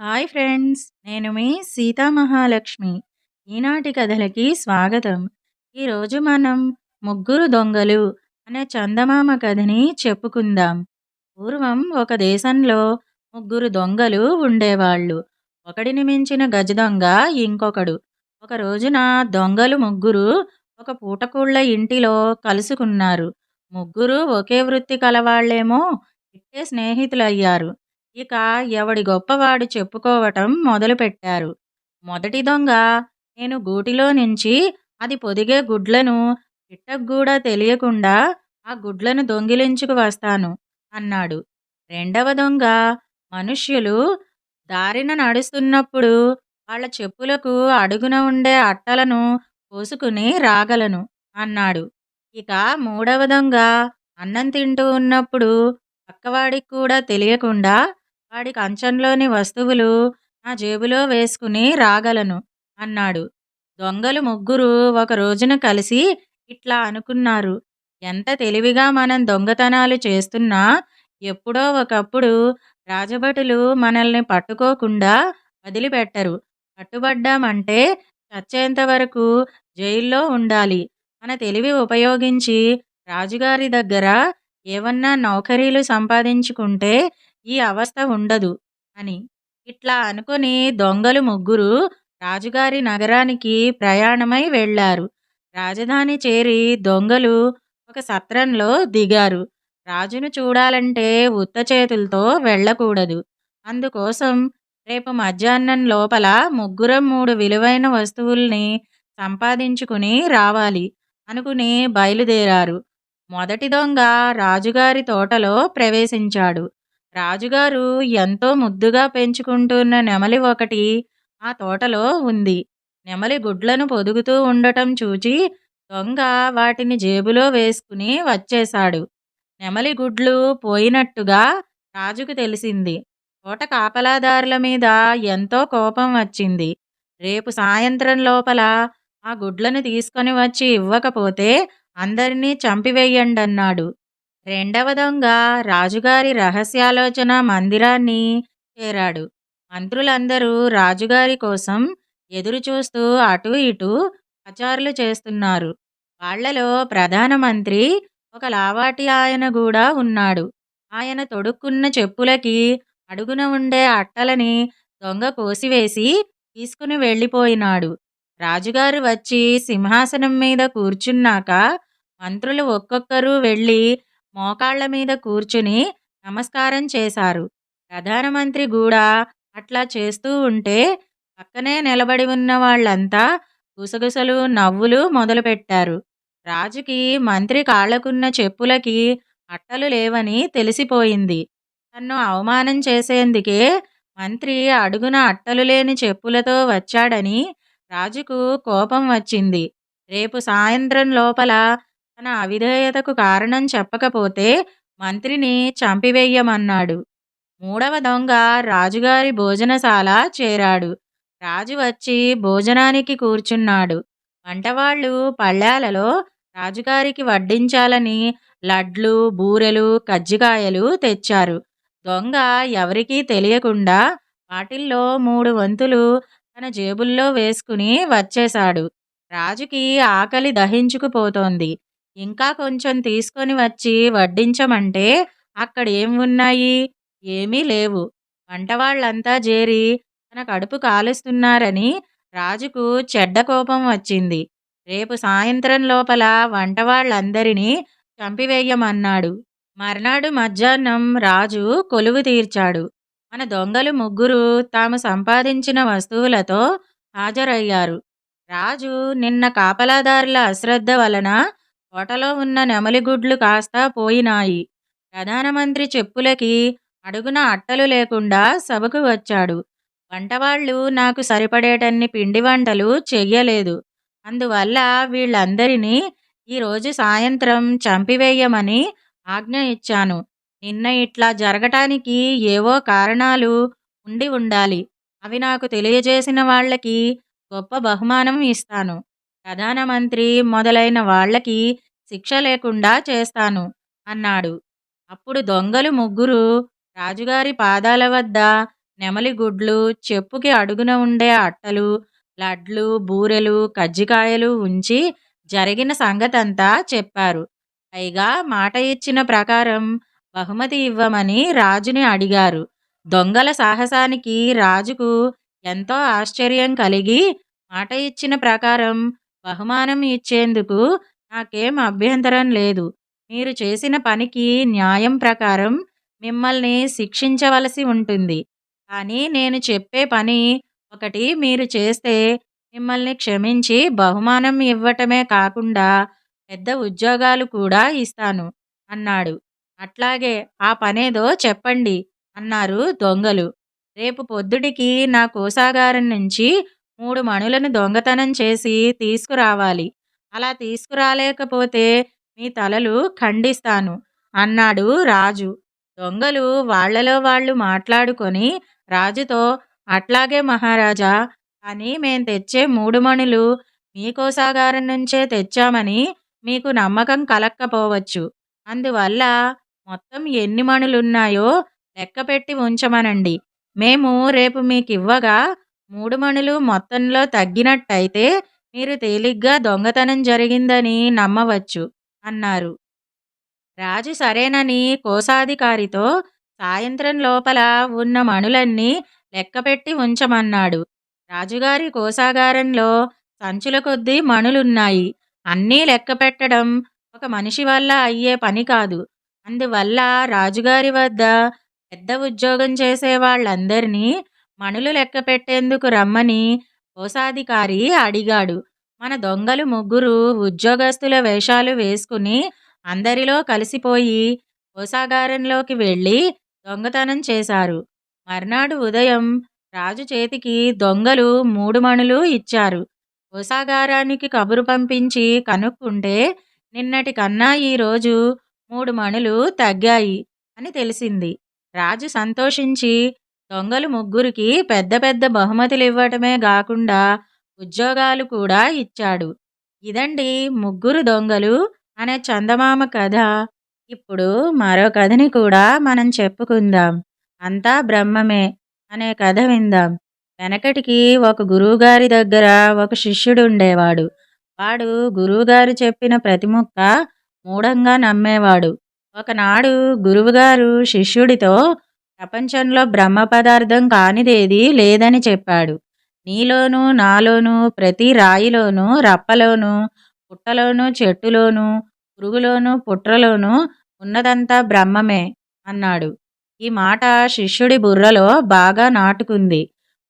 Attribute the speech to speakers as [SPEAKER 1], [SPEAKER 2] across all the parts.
[SPEAKER 1] Hi friends నేను మీ సీతామహాలక్ష్మి ఈనాటి కథలకి స్వాగతం. ఈరోజు మనం ముగ్గురు దొంగలు అనే చందమామ కథని చెప్పుకుందాం. పూర్వం ఒక దేశంలో ముగ్గురు దొంగలు ఉండేవాళ్ళు. ఒకడిని మించిన గజ దొంగ ఇంకొకడు. ఒక రోజున దొంగలు ముగ్గురు ఒక పూటకూళ్ళ ఇంటిలో కలుసుకున్నారు. ముగ్గురు ఒకే వృత్తి కలవాళ్ళేమో ఇట్టే స్నేహితులయ్యారు. ఇక ఎవడి గొప్పవాడు చెప్పుకోవటం మొదలుపెట్టారు. మొదటి దొంగ నేను గూటిలో నుంచి అది పొదిగే గుడ్లను పిట్టకు కూడా తెలియకుండా ఆ గుడ్లను దొంగిలించుకు వస్తాను అన్నాడు. రెండవ దొంగ మనుష్యులు దారిన నడుస్తున్నప్పుడు వాళ్ళ చెప్పులకు అడుగున ఉండే అట్టలను కోసుకుని రాగలను అన్నాడు. ఇక మూడవ దొంగ అన్నం తింటూ ఉన్నప్పుడు పక్కవాడికి కూడా తెలియకుండా వాడి కంచంలోని వస్తువులు నా జేబులో వేసుకుని రాగలను అన్నాడు. దొంగలు ముగ్గురు ఒక రోజున కలిసి ఇట్లా అనుకున్నారు. ఎంత తెలివిగా మనం దొంగతనాలు చేస్తున్నా ఎప్పుడో ఒకప్పుడు రాజభటులు మనల్ని పట్టుకోకుండా వదిలిపెట్టరు. పట్టుబడ్డామంటే చచ్చేంత వరకు జైల్లో ఉండాలి. మన తెలివి ఉపయోగించి రాజుగారి దగ్గర ఏమన్నా నౌకరీలు సంపాదించుకుంటే ఈ అవస్థ ఉండదు అని. ఇట్లా అనుకుని దొంగలు ముగ్గురు రాజుగారి నగరానికి ప్రయాణమై వెళ్ళారు. రాజధాని చేరి దొంగలు ఒక సత్రంలో దిగారు. రాజును చూడాలంటే ఉత్త చేతులతో వెళ్ళకూడదు. అందుకోసం రేపు మధ్యాహ్నం లోపల ముగ్గురం మూడు విలువైన వస్తువుల్ని సంపాదించుకుని రావాలి అనుకుని బయలుదేరారు. మొదటి దొంగ రాజుగారి తోటలో ప్రవేశించాడు. రాజుగారు ఎంతో ముద్దుగా పెంచుకుంటున్న నెమలి ఒకటి ఆ తోటలో ఉంది. నెమలి గుడ్లను పొదుగుతూ ఉండటం చూచి దొంగ వాటిని జేబులో వేసుకుని వచ్చేశాడు. నెమలి గుడ్లు పోయినట్టుగా రాజుకు తెలిసింది. తోట కాపలాదారుల మీద ఎంతో కోపం వచ్చింది. రేపు సాయంత్రం లోపల ఆ గుడ్లను తీసుకొని వచ్చి ఇవ్వకపోతే అందరినీ చంపివేయండన్నాడు. రెండవ దొంగ రాజుగారి రహస్యాలోచన మందిరాన్ని చేరాడు. మంత్రులందరూ రాజుగారి కోసం ఎదురు చూస్తూ అటు ఇటు పచారులు చేస్తున్నారు. వాళ్ళలో ప్రధానమంత్రి ఒక లావాటి ఆయన కూడా ఉన్నాడు. ఆయన తొడుక్కున్న చెప్పులకి అడుగున ఉండే అట్టలని దొంగ కోసివేసి తీసుకుని వెళ్ళిపోయినాడు. రాజుగారు వచ్చి సింహాసనం మీద కూర్చున్నాక మంత్రులు ఒక్కొక్కరు వెళ్ళి మోకాళ్ళ మీద కూర్చుని నమస్కారం చేశారు. ప్రధానమంత్రి కూడా అట్లా చేస్తూ ఉంటే పక్కనే నిలబడి ఉన్న వాళ్ళంతా గుసగుసలు నవ్వులు మొదలుపెట్టారు. రాజుకి మంత్రి కాళ్ళకున్న చెప్పులకి అట్టలు లేవని తెలిసిపోయింది. తన్ను అవమానం చేసేందుకే మంత్రి అడుగున అట్టలు లేని చెప్పులతో వచ్చాడని రాజుకు కోపం వచ్చింది. రేపు సాయంత్రం లోపల తన అవిధేయతకు కారణం చెప్పకపోతే మంత్రిని చంపివేయమన్నాడు. మూడవ దొంగ రాజుగారి భోజనశాల చేరాడు. రాజు వచ్చి భోజనానికి కూర్చున్నాడు. వంటవాళ్ళు పళ్ళాలలో రాజుగారికి వడ్డించాలని లడ్లు బూరెలు కజ్జికాయలు తెచ్చారు. దొంగ ఎవరికీ తెలియకుండా వాటిల్లో మూడు వంతులు తన జేబుల్లో వేసుకుని వచ్చేశాడు. రాజుకి ఆకలి దహించుకుపోతోంది. ఇంకా కొంచెం తీసుకొని వచ్చి వడ్డించమంటే అక్కడ ఏం ఉన్నాయి? ఏమీ లేవు. వంటవాళ్ళంతా చేరి తన కడుపు కాలుస్తున్నారని రాజుకు చెడ్డ కోపం వచ్చింది. రేపు సాయంత్రం లోపల వంటవాళ్ళందరినీ చంపివేయమన్నాడు. మర్నాడు మధ్యాహ్నం రాజు కొలువు తీర్చాడు. మన దొంగలు ముగ్గురు తాము సంపాదించిన వస్తువులతో హాజరయ్యారు. రాజు నిన్న కాపలాదారుల అశ్రద్ధ వలన తోటలో ఉన్న నెమలిగుడ్లు కాస్త పోయినాయి. ప్రధానమంత్రి చెప్పులకి అడుగున అట్టలు లేకుండా సభకు వచ్చాడు. వంటవాళ్ళు నాకు సరిపడేటన్ని పిండి వంటలు చెయ్యలేదు. అందువల్ల వీళ్ళందరినీ ఈరోజు సాయంత్రం చంపివేయమని ఆజ్ఞ ఇచ్చాను. నిన్న ఇట్లా జరగటానికి ఏవో కారణాలు ఉండి ఉండాలి. అవి నాకు తెలియజేసిన వాళ్ళకి గొప్ప బహుమానం ఇస్తాను. ప్రధానమంత్రి మొదలైన వాళ్ళకి శిక్ష లేకుండా చేస్తాను అన్నాడు. అప్పుడు దొంగలు ముగ్గురు రాజుగారి పాదాల వద్ద నెమలి గుడ్లు చెప్పుకి అడుగున ఉండే అట్టలు లడ్లు బూరెలు కజ్జికాయలు ఉంచి జరిగిన సంగతంతా చెప్పారు. పైగా మాట ఇచ్చిన ప్రకారం బహుమతి ఇవ్వమని రాజుని అడిగారు. దొంగల సాహసానికి రాజుకు ఎంతో ఆశ్చర్యం కలిగి మాట ఇచ్చిన ప్రకారం బహుమానం ఇచ్చేందుకు నాకేం అభ్యంతరం లేదు. మీరు చేసిన పనికి న్యాయం ప్రకారం మిమ్మల్ని శిక్షించవలసి ఉంటుంది. కానీ నేను చెప్పే పని ఒకటి మీరు చేస్తే మిమ్మల్ని క్షమించి బహుమానం ఇవ్వటమే కాకుండా పెద్ద ఉద్యోగాలు కూడా ఇస్తాను అన్నాడు. అట్లాగే ఆ పనేదో చెప్పండి అన్నారు దొంగలు. రేపు పొద్దుటికి నా కోసాగారం నుంచి మూడు మణులను దొంగతనం చేసి తీసుకురావాలి. అలా తీసుకురాలేకపోతే మీ తలలు ఖండిస్తాను. అన్నాడు రాజు. దొంగలు వాళ్ళలో వాళ్ళు మాట్లాడుకొని రాజుతో అట్లాగే మహారాజా కానీ మేం తెచ్చే మూడు మణులు మీ కోసాగారం నుంచే తెచ్చామని మీకు నమ్మకం కలక్కపోవచ్చు. అందువల్ల మొత్తం ఎన్ని మణులున్నాయో లెక్కపెట్టి ఉంచమనండి. మేము రేపు మీకు ఇవ్వగా మూడు మణులు మొత్తంలో తగ్గినట్టయితే మీరు తేలిగ్గా దొంగతనం జరిగిందని నమ్మవచ్చు అన్నారు. రాజు సరేనని కోశాధికారితో సాయంత్రం లోపల ఉన్న మణులన్నీ లెక్కపెట్టి ఉంచమన్నాడు. రాజుగారి కోశాగారంలో సంచుల కొద్దీ మణులున్నాయి. అన్నీ లెక్కపెట్టడం ఒక మనిషి వల్ల అయ్యే పని కాదు. అందువల్ల రాజుగారి వద్ద పెద్ద ఉద్యోగం చేసే వాళ్ళందరినీ మణులు లెక్క పెట్టేందుకు రమ్మని కోశాధికారి అడిగాడు. మన దొంగలు ముగ్గురు ఉద్యోగస్తుల వేషాలు వేసుకుని అందరిలో కలిసిపోయి కోసాగారంలోకి వెళ్ళి దొంగతనం చేశారు. మర్నాడు ఉదయం రాజు చేతికి దొంగలు మూడు మణులు ఇచ్చారు. కోసాగారానికి కబురు పంపించి కనుక్కుంటే నిన్నటి కన్నా ఈరోజు మూడు మణులు తగ్గాయి అని తెలిసింది. రాజు సంతోషించి దొంగలు ముగ్గురికి పెద్ద పెద్ద బహుమతులు ఇవ్వటమే కాకుండా ఉద్యోగాలు కూడా ఇచ్చాడు. ఇదండి ముగ్గురు దొంగలు అనే చందమామ కథ. ఇప్పుడు మరో కథని కూడా మనం చెప్పుకుందాం. అంతా బ్రహ్మమే అనే కథ విందాం. వెనకటికి ఒక గురువుగారి దగ్గర ఒక శిష్యుడు ఉండేవాడు. వాడు గురువుగారు చెప్పిన ప్రతి ముక్క మూఢంగా నమ్మేవాడు. ఒకనాడు గురువుగారు శిష్యుడితో ప్రపంచంలో బ్రహ్మ పదార్థం కానిదేది లేదని చెప్పాడు. నీలోనూ నాలోనూ ప్రతి రాయిలోనూ రప్పలోనూ పుట్టలోనూ చెట్టులోనూ పురుగులోనూ పుట్రలోనూ ఉన్నదంతా బ్రహ్మమే అన్నాడు. ఈ మాట శిష్యుడి బుర్రలో బాగా నాటుకుంది.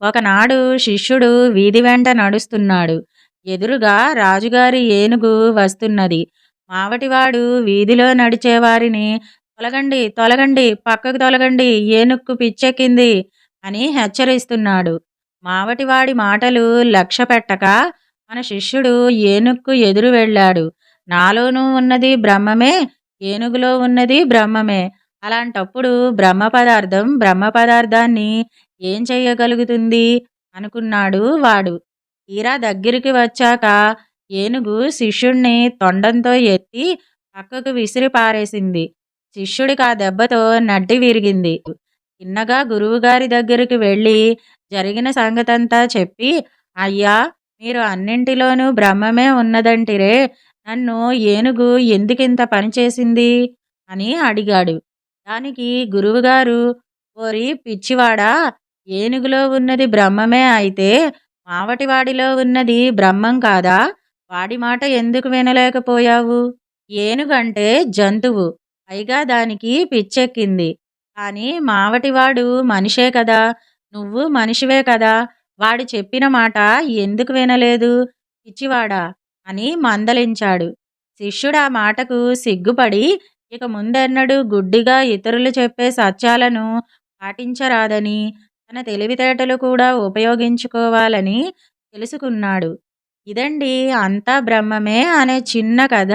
[SPEAKER 1] ఒకనాడు శిష్యుడు వీధి వెంట నడుస్తున్నాడు. ఎదురుగా రాజుగారి ఏనుగు వస్తున్నది. మావటివాడు వీధిలో నడిచేవారిని తొలగండి తొలగండి పక్కకు తొలగండి ఏనుక్కు పిచ్చెక్కింది అని హెచ్చరిస్తున్నాడు. మావటివాడి మాటలు లక్ష్య పెట్టక మన శిష్యుడు ఏనుక్కు ఎదురు వెళ్ళాడు. నాలోనూ ఉన్నది బ్రహ్మమే ఏనుగులో ఉన్నది బ్రహ్మమే. అలాంటప్పుడు బ్రహ్మ పదార్థం బ్రహ్మ పదార్థాన్ని ఏం చేయగలుగుతుంది? అనుకున్నాడు వాడు. తీరా దగ్గరికి వచ్చాక ఏనుగు శిష్యుణ్ణి తొండంతో ఎత్తి పక్కకు విసిరి పారేసింది శిష్యుడికి ఆ దెబ్బతో నడ్డి విరిగింది. చిన్నగా గురువుగారి దగ్గరికి వెళ్ళి జరిగిన సంగతంతా చెప్పి అయ్యా మీరు అన్నింటిలోనూ బ్రహ్మమే ఉన్నదంటిరే నన్ను ఏనుగు ఎందుకింత పనిచేసింది అని అడిగాడు. దానికి గురువుగారు ఓరి పిచ్చివాడా ఏనుగులో ఉన్నది బ్రహ్మమే అయితే మావటివాడిలో ఉన్నది బ్రహ్మం కాదా? వాడి మాట ఎందుకు వినలేకపోయావు? ఏనుగంటే జంతువు. పైగా దానికి పిచ్చెక్కింది. కానీ మావటివాడు మనిషే కదా నువ్వు మనిషివే కదా వాడు చెప్పిన మాట ఎందుకు వినలేదు? పిచ్చివాడా అని మందలించాడు. శిష్యుడు ఆ మాటకు సిగ్గుపడి ఇక ముందెన్నడూ గుడ్డిగా ఇతరులు చెప్పే సత్యాలను పాటించరాదని తన తెలివితేటలు కూడా ఉపయోగించుకోవాలని తెలుసుకున్నాడు. ఇదండి అంతా బ్రహ్మమే అనే చిన్న కథ.